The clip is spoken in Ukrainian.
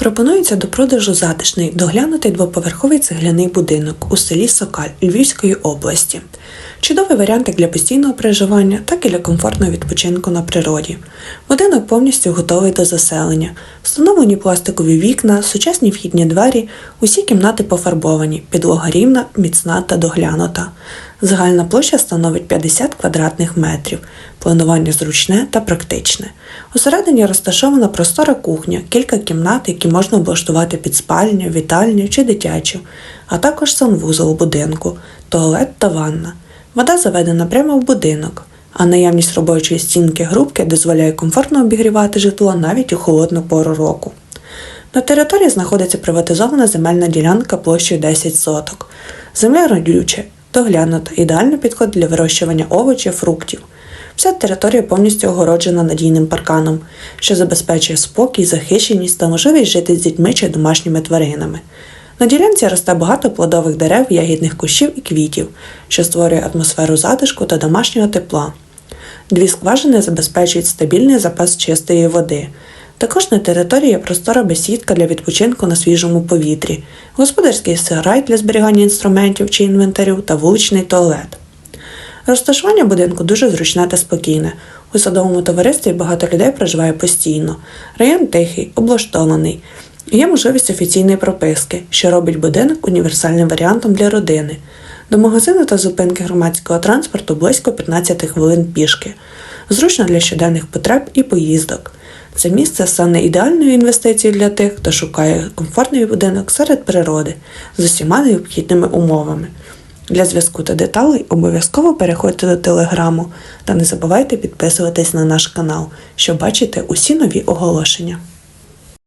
Пропонується до продажу затишний доглянутий двоповерховий цегляний будинок у селі Сокаль Львівської області. Чудовий варіант як для постійного проживання, так і для комфортного відпочинку на природі. Будинок повністю готовий до заселення. Встановлені пластикові вікна, сучасні вхідні двері, усі кімнати пофарбовані, підлога рівна, міцна та доглянута. Загальна площа становить 50 квадратних метрів. Планування зручне та практичне. Усередині розташована простора кухня, кілька кімнат, які можна облаштувати під спальню, вітальню чи дитячу, а також санвузол будинку, туалет та ванна. Вода заведена прямо в будинок, а наявність робочої стінки грубки дозволяє комфортно обігрівати житло навіть у холодну пору року. На території знаходиться приватизована земельна ділянка площею 10 соток. Земля родюча, доглянута, ідеально підходить для вирощування овочів, фруктів. Вся територія повністю огороджена надійним парканом, що забезпечує спокій, захищеність та можливість жити з дітьми чи домашніми тваринами. На ділянці росте багато плодових дерев, ягідних кущів і квітів, що створює атмосферу затишку та домашнього тепла. Дві скважини забезпечують стабільний запас чистої води. Також на території є простора бесідка для відпочинку на свіжому повітрі, господарський сарай для зберігання інструментів чи інвентарю та вуличний туалет. Розташування будинку дуже зручне та спокійне. У садовому товаристві багато людей проживає постійно. Район тихий, облаштований. Є можливість офіційної прописки, що робить будинок універсальним варіантом для родини. До магазину та зупинки громадського транспорту близько 15 хвилин пішки. Зручно для щоденних потреб і поїздок. Це місце стане ідеальною інвестицією для тих, хто шукає комфортний будинок серед природи з усіма необхідними умовами. Для зв'язку та деталей обов'язково переходьте до телеграму та не забувайте підписуватись на наш канал, щоб бачити усі нові оголошення.